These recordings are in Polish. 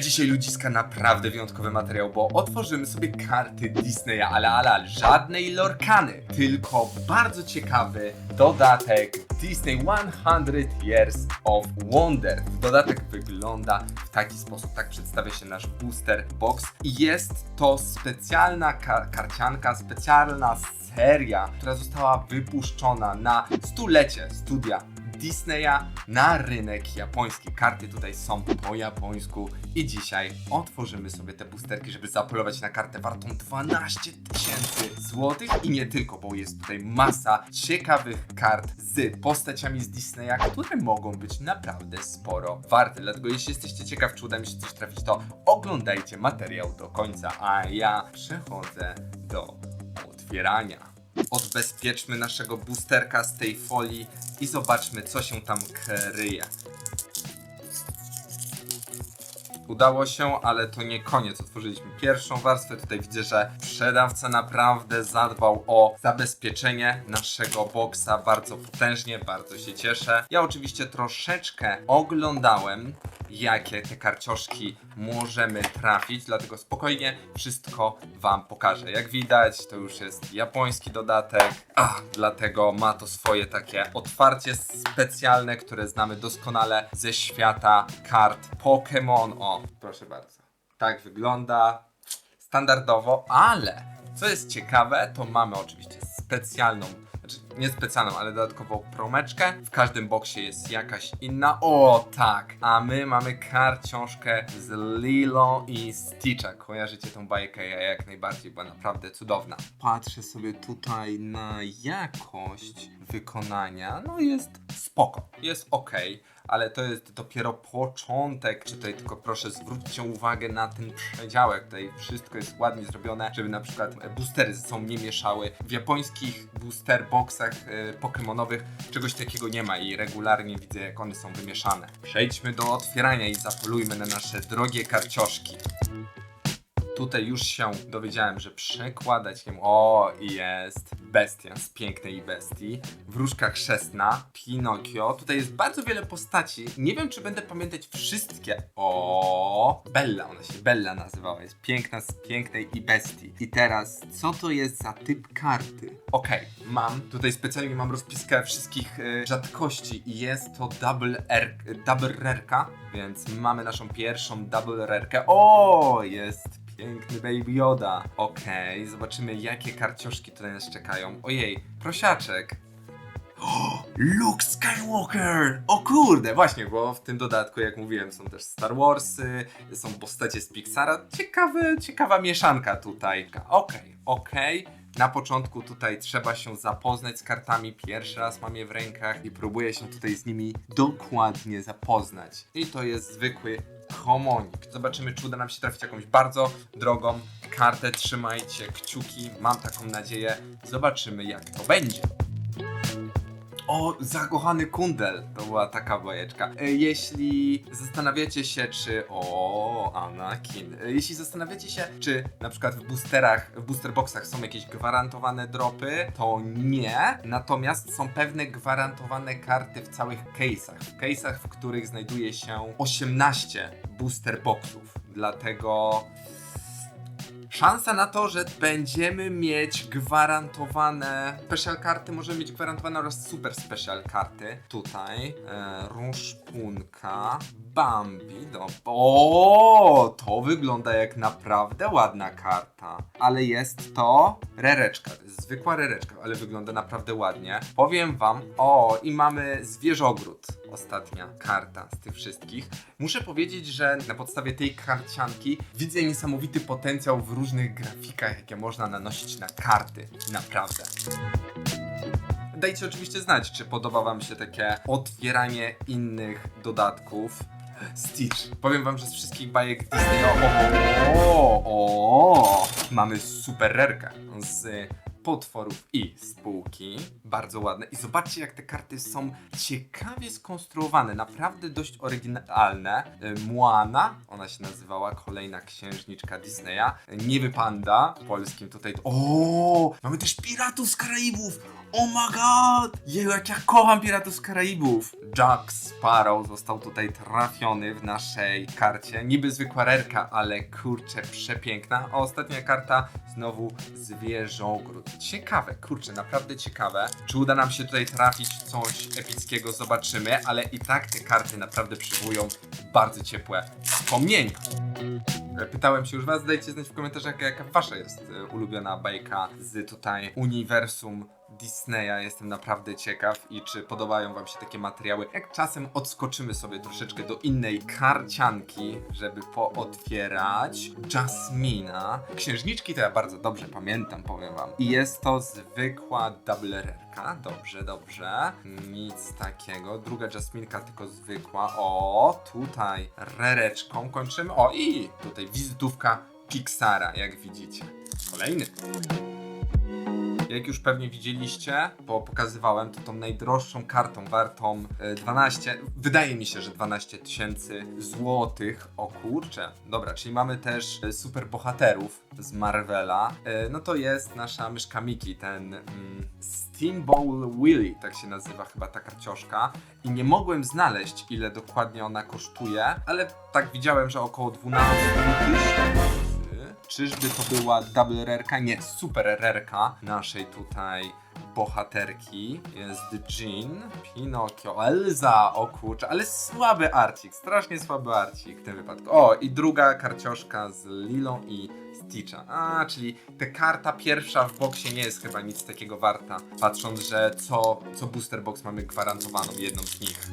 Dzisiaj ludziska naprawdę wyjątkowy materiał, bo otworzymy sobie karty Disneya, ale ale, ale żadnej lorkany, tylko bardzo ciekawy dodatek Disney 100 Years of Wonder. Dodatek wygląda w taki sposób, tak przedstawia się nasz booster box i jest to specjalna ka- karcianka, specjalna seria, która została wypuszczona na stulecie studia Disneya na rynek japoński. Karty tutaj są po japońsku i dzisiaj otworzymy sobie te boosterki, żeby zapolować na kartę wartą 12 tysięcy złotych i nie tylko, bo jest tutaj masa ciekawych kart z postaciami z Disneya, które mogą być naprawdę sporo warte. Dlatego jeśli jesteście ciekaw, czy uda mi się coś trafić, to oglądajcie materiał do końca, a ja przechodzę do otwierania. Odbezpieczmy naszego boosterka z tej folii i zobaczmy, co się tam kryje. Udało się, ale to nie koniec. Otworzyliśmy pierwszą warstwę. Tutaj widzę, że sprzedawca naprawdę zadbał o zabezpieczenie naszego boksa bardzo potężnie, bardzo się cieszę. Ja oczywiście troszeczkę oglądałem, jakie te karcioszki możemy trafić, dlatego spokojnie wszystko Wam pokażę. Jak widać, to już jest japoński dodatek, a dlatego ma to swoje takie otwarcie specjalne, które znamy doskonale ze świata kart Pokémon. O, proszę bardzo. Tak wygląda standardowo, ale co jest ciekawe, to mamy oczywiście specjalną, znaczy nie specjalną, ale dodatkową promeczkę. W każdym boksie jest jakaś inna. O tak! A my mamy karciążkę z Lilo i Stitcha. Kojarzycie tą bajkę? Ja jak najbardziej, była naprawdę cudowna. Patrzę sobie tutaj na jakość wykonania. No jest spoko, jest ok ale to jest dopiero początek. Tutaj tylko proszę zwróćcie uwagę na ten przedziałek. Tutaj wszystko jest ładnie zrobione, żeby na przykład boostery ze sobą nie mieszały. W japońskich booster boxach e, pokemonowych czegoś takiego nie ma i regularnie widzę jak one są wymieszane. Przejdźmy do otwierania i zapolujmy na nasze drogie karcioszki. Tutaj już się dowiedziałem, że przekładać jem. O, jest bestia z pięknej bestii. Wróżka chrzestna, Pinokio. Tutaj jest bardzo wiele postaci. Nie wiem, czy będę pamiętać wszystkie. O, Bella, ona się Bella nazywała. Jest piękna z pięknej i bestii. I teraz, co to jest za typ karty? Okej, mam. Tutaj specjalnie mam rozpiskę wszystkich e, rzadkości i jest to double R, double rarka, więc mamy naszą pierwszą double rarkę. O, jest Piękny Baby Yoda. Okej, zobaczymy jakie karcioszki tutaj nas czekają. Ojej, prosiaczek. O, Luke Skywalker! O kurde, właśnie, bo w tym dodatku, jak mówiłem, są też Star Warsy, są postacie z Pixara. Ciekawy, ciekawa mieszanka tutaj. Okej, okej. Na początku tutaj trzeba się zapoznać z kartami. Pierwszy raz mam je w rękach i próbuję się tutaj z nimi dokładnie zapoznać. I to jest zwykły komonik. Zobaczymy, czy uda nam się trafić jakąś bardzo drogą kartę. Trzymajcie kciuki, mam taką nadzieję. Zobaczymy, jak to będzie. O, zakochany kundel. To była taka bajeczka. E, Jeśli zastanawiacie się, czy. O, Anakin. E, Jeśli zastanawiacie się, czy na przykład w boosterach, w booster boxach są jakieś gwarantowane dropy, to nie. Natomiast są pewne gwarantowane karty w całych case'ach. W case'ach, w których znajduje się 18 booster boxów. Dlatego Szansa na to, że będziemy mieć gwarantowane special karty, możemy mieć gwarantowane oraz super special karty. Tutaj e, Ruszpunka, Bambi, no, o, to wygląda jak naprawdę ładna karta, ale jest to rereczka, to jest zwykła rereczka, ale wygląda naprawdę ładnie. Powiem wam, o, i mamy zwierzogród, ostatnia karta z tych wszystkich. Muszę powiedzieć, że na podstawie tej karcianki widzę niesamowity potencjał w różnych grafikach, jakie można nanosić na karty. Naprawdę. Dajcie oczywiście znać, czy podoba Wam się takie otwieranie innych dodatków. Stitch. Powiem Wam, że z wszystkich bajek Disney. O, o, o, mamy super rerkę z potworów i spółki. Bardzo ładne. I zobaczcie, jak te karty są ciekawie skonstruowane. Naprawdę dość oryginalne. Y, Moana, ona się nazywała, kolejna księżniczka Disneya. Niby Panda, w polskim tutaj. O, mamy też Piratów z Karaibów. Oh my god! Jeju, jak ja kocham Piratów z Karaibów! Jack Sparrow został tutaj trafiony w naszej karcie. Niby zwykła rerka, ale kurczę, przepiękna. A ostatnia karta znowu zwierzogród. Ciekawe, kurczę, naprawdę ciekawe. Czy uda nam się tutaj trafić coś epickiego, zobaczymy, ale i tak te karty naprawdę przywołują bardzo ciepłe wspomnienia. E, Pytałem się już was, dajcie znać w komentarzach jaka wasza jest e, ulubiona bajka z tutaj uniwersum Disneya. Jestem naprawdę ciekaw i czy podobają wam się takie materiały. Jak czasem odskoczymy sobie troszeczkę do innej karcianki, żeby pootwierać Jasmina. Księżniczki to ja bardzo dobrze pamiętam, powiem wam. I jest to zwykła double rarka. Dobrze, dobrze. Nic takiego. Druga Jasminka tylko zwykła. O, tutaj rereczką kończymy. O, i tutaj wizytówka Pixara, jak widzicie. Kolejny. Jak już pewnie widzieliście, bo pokazywałem, to tą najdroższą kartą wartą e, 12, wydaje mi się, że 12 tysięcy złotych. O kurczę. Dobra, czyli mamy też e, super bohaterów z Marvela. E, No to jest nasza myszka Miki, ten mm, Steamboat Willy, tak się nazywa chyba ta karcioszka. I nie mogłem znaleźć, ile dokładnie ona kosztuje, ale tak widziałem, że około 12 tysięcy. Czyżby to była double rerka? Nie, super rerka naszej tutaj bohaterki. Jest Jean, Pinokio, Elza, o kurczę, ale słaby arcik, strasznie słaby arcik w tym wypadku. O, i druga karcioszka z Lilą i Stitcha. A, czyli ta karta pierwsza w boksie nie jest chyba nic takiego warta, patrząc, że co, co booster box mamy gwarantowaną jedną z nich.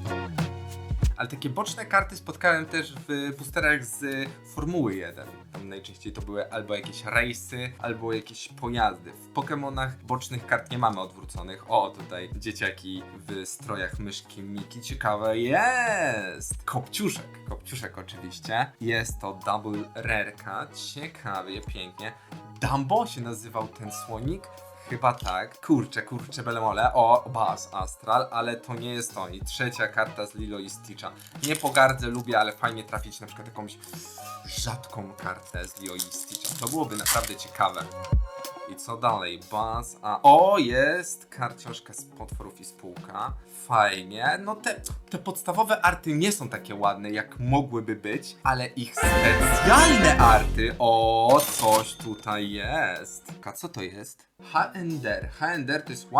Ale takie boczne karty spotkałem też w boosterach z Formuły 1. Tam najczęściej to były albo jakieś rejsy, albo jakieś pojazdy. W Pokémonach bocznych kart nie mamy odwróconych. O, tutaj dzieciaki w strojach myszki Miki. Ciekawe jest! Kopciuszek, kopciuszek oczywiście. Jest to double rareka. Ciekawie, pięknie. Dumbo się nazywał ten słonik. Chyba tak. Kurczę, kurczę, belemole. O, Buzz Astral, ale to nie jest to. I trzecia karta z Lilo i Stitcha. Nie pogardzę, lubię, ale fajnie trafić na przykład jakąś rzadką kartę z Lilo i Stitcha. To byłoby naprawdę ciekawe. I co dalej? Buzz, a... O, jest karcioszka z potworów i spółka. Fajnie. No te, te podstawowe arty nie są takie ładne, jak mogłyby być, ale ich specjalne arty... O, coś tutaj jest. A co to jest? Haender. Haender to jest 100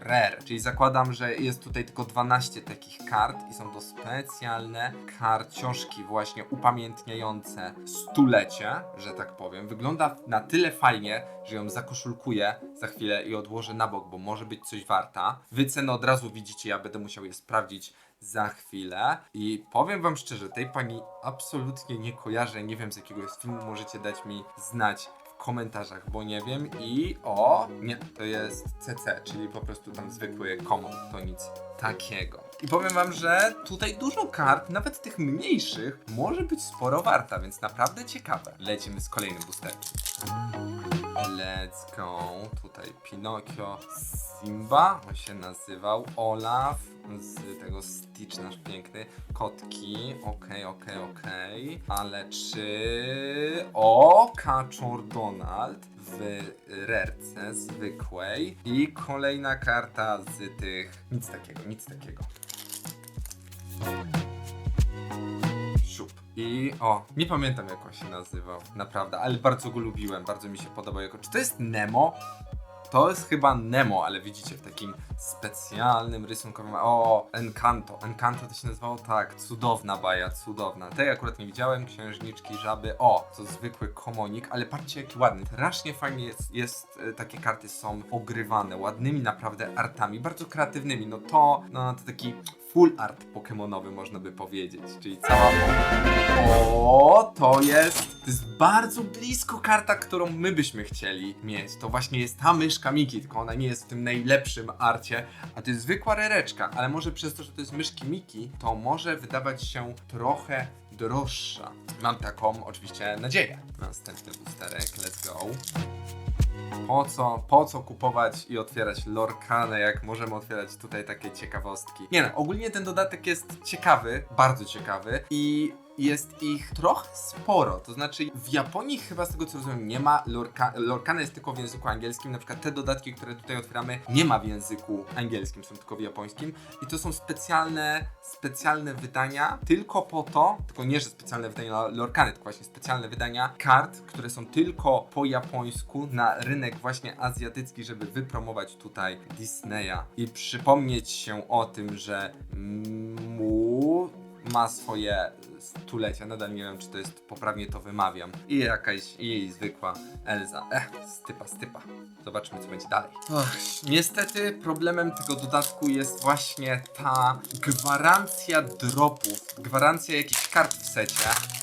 rare, czyli zakładam, że jest tutaj tylko 12 takich kart i są to specjalne karcioszki właśnie upamiętniające stulecie, że tak powiem. Wygląda na tyle fajnie, że ją zakoszulkuję za chwilę i odłożę na bok, bo może być coś warta. Wycenę od razu widzicie, ja będę musiał je sprawdzić za chwilę. I powiem wam szczerze, tej pani absolutnie nie kojarzę, nie wiem z jakiego jest filmu, możecie dać mi znać komentarzach, bo nie wiem. I o, nie, to jest CC, czyli po prostu tam zwykły common, to nic takiego. I powiem wam, że tutaj dużo kart, nawet tych mniejszych, może być sporo warta, więc naprawdę ciekawe. Lecimy z kolejnym boosterem. Let's go. Tutaj Pinokio, Simba, on się nazywał, Olaf, z tego Stitch nasz piękny, kotki, okej, okej, okej, ale czy... O, Kaczor Donald w rerce zwykłej i kolejna karta z tych... Nic takiego, nic takiego. I o, nie pamiętam jak on się nazywał, naprawdę, ale bardzo go lubiłem, bardzo mi się podobał jako. Czy to jest Nemo? To jest chyba Nemo, ale widzicie w takim specjalnym rysunkowym. O, Encanto. Encanto to się nazywało tak. Cudowna baja, cudowna. Tej akurat nie widziałem. Księżniczki, żaby. O, to zwykły komonik, ale patrzcie jaki ładny. Strasznie fajnie jest, jest e, takie karty są ogrywane. Ładnymi naprawdę artami, bardzo kreatywnymi. No to, no to taki full art pokemonowy można by powiedzieć. Czyli cała. O, to jest. To jest bardzo blisko karta, którą my byśmy chcieli mieć. To właśnie jest ta myszka Miki, tylko ona nie jest w tym najlepszym arcie, a to jest zwykła rereczka, ale może przez to, że to jest myszki Miki, to może wydawać się trochę droższa. Mam taką oczywiście nadzieję. Następny boosterek, let's go. Po co, po co kupować i otwierać lorkanę, jak możemy otwierać tutaj takie ciekawostki? Nie no, ogólnie ten dodatek jest ciekawy, bardzo ciekawy i jest ich trochę sporo. To znaczy, w Japonii chyba z tego co rozumiem nie ma lorka, lorkana jest tylko w języku angielskim. Na przykład te dodatki, które tutaj otwieramy, nie ma w języku angielskim, są tylko w japońskim. I to są specjalne, specjalne wydania tylko po to, tylko nie, że specjalne wydania lorkany, tylko właśnie specjalne wydania kart, które są tylko po japońsku na rynek właśnie azjatycki, żeby wypromować tutaj Disneya i przypomnieć się o tym, że mu ma swoje stulecia, nadal nie wiem czy to jest poprawnie to wymawiam. I jakaś jej zwykła Elza, eh, stypa, stypa. Zobaczmy co będzie dalej. Niestety problemem tego dodatku jest właśnie ta gwarancja dropów, gwarancja jakichś kart w secie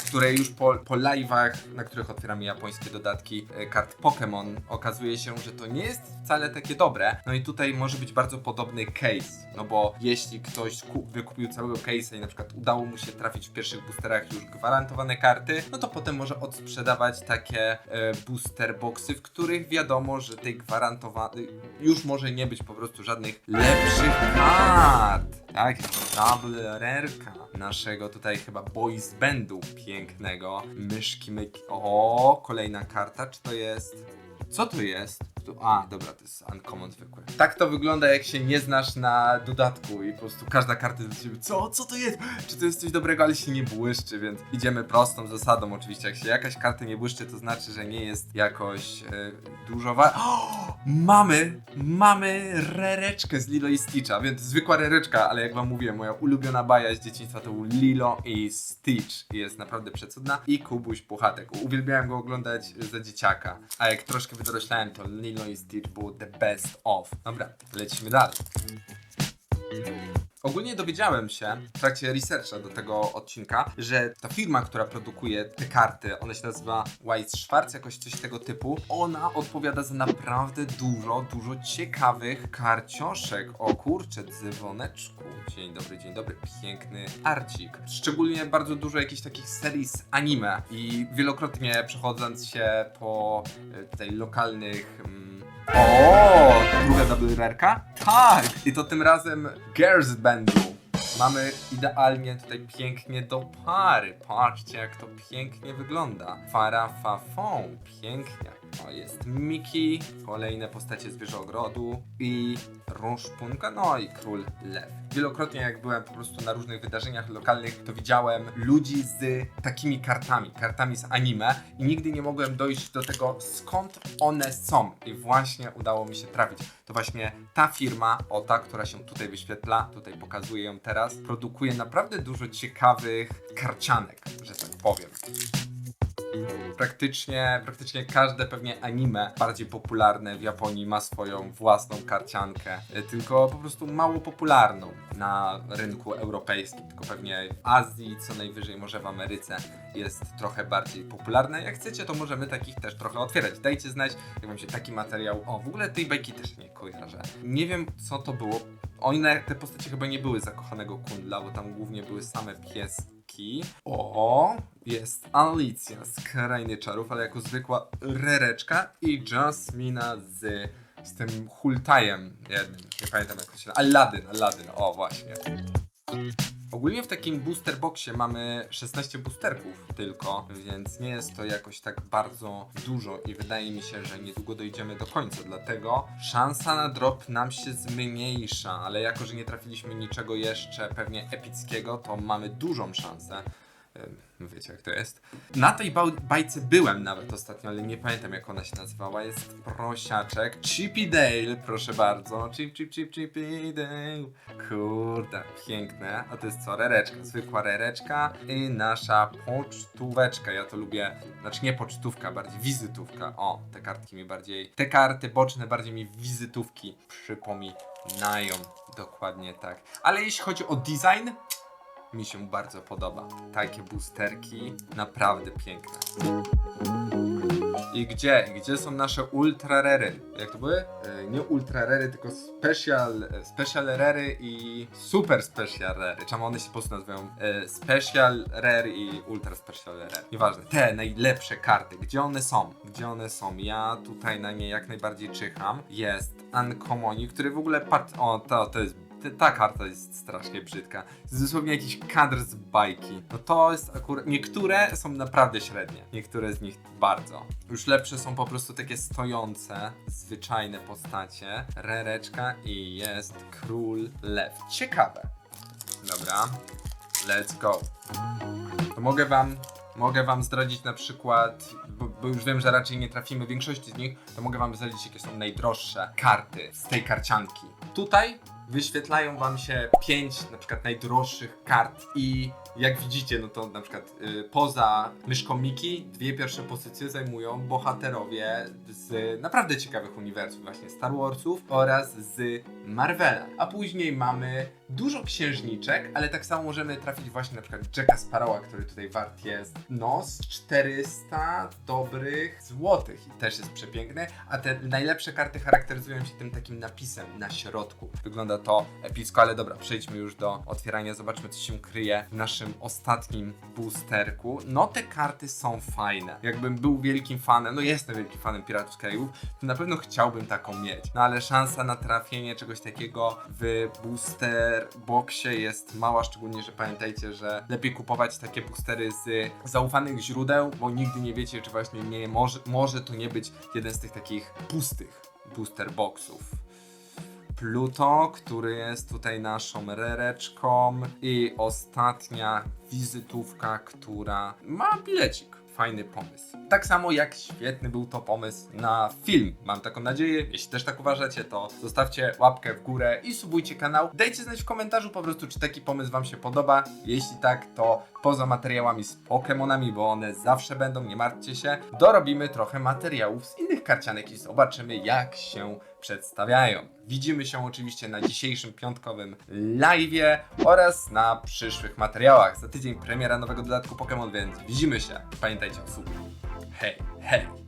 które już po, po live'ach, na których otwieramy japońskie dodatki e, kart Pokémon, okazuje się, że to nie jest wcale takie dobre. No i tutaj może być bardzo podobny case, no bo jeśli ktoś ku- wykupił całego case'a i na przykład udało mu się trafić w pierwszych boosterach już gwarantowane karty, no to potem może odsprzedawać takie e, booster boxy, w których wiadomo, że tej gwarantowanej już może nie być po prostu żadnych lepszych kart. Tak, double rareka naszego tutaj chyba boys bandu pięknego. Myszki, myki. O, kolejna karta. Czy to jest. Co to jest? Tu- A, dobra, to jest uncommon zwykły. Tak to wygląda, jak się nie znasz na dodatku i po prostu każda karta jest do ciebie. Co? Co to jest? Czy to jest coś dobrego, ale się nie błyszczy, więc idziemy prostą zasadą oczywiście. Jak się jakaś karta nie błyszczy, to znaczy, że nie jest jakoś e, dużo wa- o, Mamy, mamy rereczkę z Lilo i Stitcha, więc zwykła rereczka, ale jak wam mówiłem, moja ulubiona baja z dzieciństwa to był Lilo i Stitch. I Jest naprawdę przecudna. I Kubuś Puchatek. Uwielbiałem go oglądać za dzieciaka. A jak troszkę wydoroślałem, to Lilo i Stitch było the best of. Dobra, lecimy dalej. Ogólnie dowiedziałem się w trakcie researcha do tego odcinka, że ta firma, która produkuje te karty, ona się nazywa White Schwarz, jakoś coś tego typu, ona odpowiada za naprawdę dużo, dużo ciekawych karcioszek. O kurczę, dzwoneczku. Dzień dobry, dzień dobry, piękny arcik. Szczególnie bardzo dużo jakichś takich serii z anime i wielokrotnie przechodząc się po e, tutaj lokalnych... O, druga double rarka? Tak! I to tym razem Girls Bandu. Mamy idealnie tutaj pięknie do pary. Patrzcie, jak to pięknie wygląda. Fara. Pięknie. O, jest Miki, kolejne postacie zwierzę ogrodu i Różpunka, no i Król Lew. Wielokrotnie jak byłem po prostu na różnych wydarzeniach lokalnych, to widziałem ludzi z takimi kartami, kartami z anime i nigdy nie mogłem dojść do tego skąd one są i właśnie udało mi się trafić. To właśnie ta firma, o ta, która się tutaj wyświetla, tutaj pokazuję ją teraz, produkuje naprawdę dużo ciekawych karcianek, że tak powiem praktycznie, praktycznie każde pewnie anime bardziej popularne w Japonii ma swoją własną karciankę, y, tylko po prostu mało popularną na rynku europejskim, tylko pewnie w Azji, co najwyżej może w Ameryce jest trochę bardziej popularne. Jak chcecie, to możemy takich też trochę otwierać. Dajcie znać, jak wam się taki materiał... O, w ogóle tej bajki też nie kojarzę. Nie wiem, co to było. One, te postacie chyba nie były zakochanego kundla, bo tam głównie były same pieski. O, jest Alicja z Krainy Czarów, ale jako zwykła rereczka i Jasmina z, z tym hultajem jednym. Nie pamiętam jak to się Aladdin, Aladdin, o właśnie. Ogólnie w takim booster boxie mamy 16 boosterków tylko, więc nie jest to jakoś tak bardzo dużo i wydaje mi się, że niedługo dojdziemy do końca, dlatego szansa na drop nam się zmniejsza, ale jako, że nie trafiliśmy niczego jeszcze pewnie epickiego, to mamy dużą szansę. Wiecie jak to jest. Na tej bajce byłem nawet ostatnio, ale nie pamiętam jak ona się nazywała. Jest prosiaczek. Chippy Dale, proszę bardzo. Chip, chip, chip, Chippy Dale. Kurde, piękne. A to jest co? Rereczka, zwykła rereczka i nasza pocztóweczka. Ja to lubię, znaczy nie pocztówka, bardziej wizytówka. O, te kartki mi bardziej, te karty boczne bardziej mi wizytówki przypominają. Dokładnie tak. Ale jeśli chodzi o design, mi się bardzo podoba. Takie boosterki, naprawdę piękne. I gdzie? Gdzie są nasze ultra rery? Jak to były? E, nie ultra rery, tylko special, e, special rery i super special rery. Czemu one się po prostu nazywają e, special rare i ultra special rare? Nieważne. Te najlepsze karty, gdzie one są? Gdzie one są? Ja tutaj na nie jak najbardziej czyham. Jest Uncommon, który w ogóle part... O, to, to jest te, ta karta jest strasznie brzydka. Jest dosłownie jakiś kadr z bajki. No to jest akurat. Niektóre są naprawdę średnie. Niektóre z nich bardzo. Już lepsze są po prostu takie stojące, zwyczajne postacie. Rereczka i jest król lew. Ciekawe. Dobra. Let's go. To mogę wam. Mogę wam zdradzić na przykład, bo, bo już wiem, że raczej nie trafimy większości z nich, to mogę wam zdradzić, jakie są najdroższe karty z tej karcianki. Tutaj wyświetlają wam się pięć na przykład najdroższych kart i jak widzicie, no to na przykład y, poza myszką Miki dwie pierwsze pozycje zajmują bohaterowie z naprawdę ciekawych uniwersów, właśnie Star Warsów oraz z Marvela. A później mamy dużo księżniczek, ale tak samo możemy trafić właśnie na przykład Jacka Sparrowa, który tutaj wart jest no z 400 dobrych złotych i też jest przepiękny, a te najlepsze karty charakteryzują się tym takim napisem na środku. Wygląda to epicko, ale dobra, przejdźmy już do otwierania, zobaczmy co się kryje w naszym ostatnim boosterku. No te karty są fajne. Jakbym był wielkim fanem, no jestem wielkim fanem Piratów z to na pewno chciałbym taką mieć. No ale szansa na trafienie czegoś takiego w booster boxie jest mała, szczególnie, że pamiętajcie, że lepiej kupować takie boostery z zaufanych źródeł, bo nigdy nie wiecie, czy właśnie nie może, może to nie być jeden z tych takich pustych booster boxów. Pluto, który jest tutaj naszą rereczką i ostatnia wizytówka, która ma bilecik. Fajny pomysł. Tak samo jak świetny był to pomysł na film. Mam taką nadzieję. Jeśli też tak uważacie, to zostawcie łapkę w górę i subujcie kanał. Dajcie znać w komentarzu po prostu, czy taki pomysł Wam się podoba. Jeśli tak, to poza materiałami z Pokémonami, bo one zawsze będą, nie martwcie się, dorobimy trochę materiałów z innych karcianek i zobaczymy, jak się przedstawiają. Widzimy się oczywiście na dzisiejszym piątkowym live'ie oraz na przyszłych materiałach. Za tydzień premiera nowego dodatku Pokémon, więc widzimy się. Pamiętajcie o subie. Hej, hej!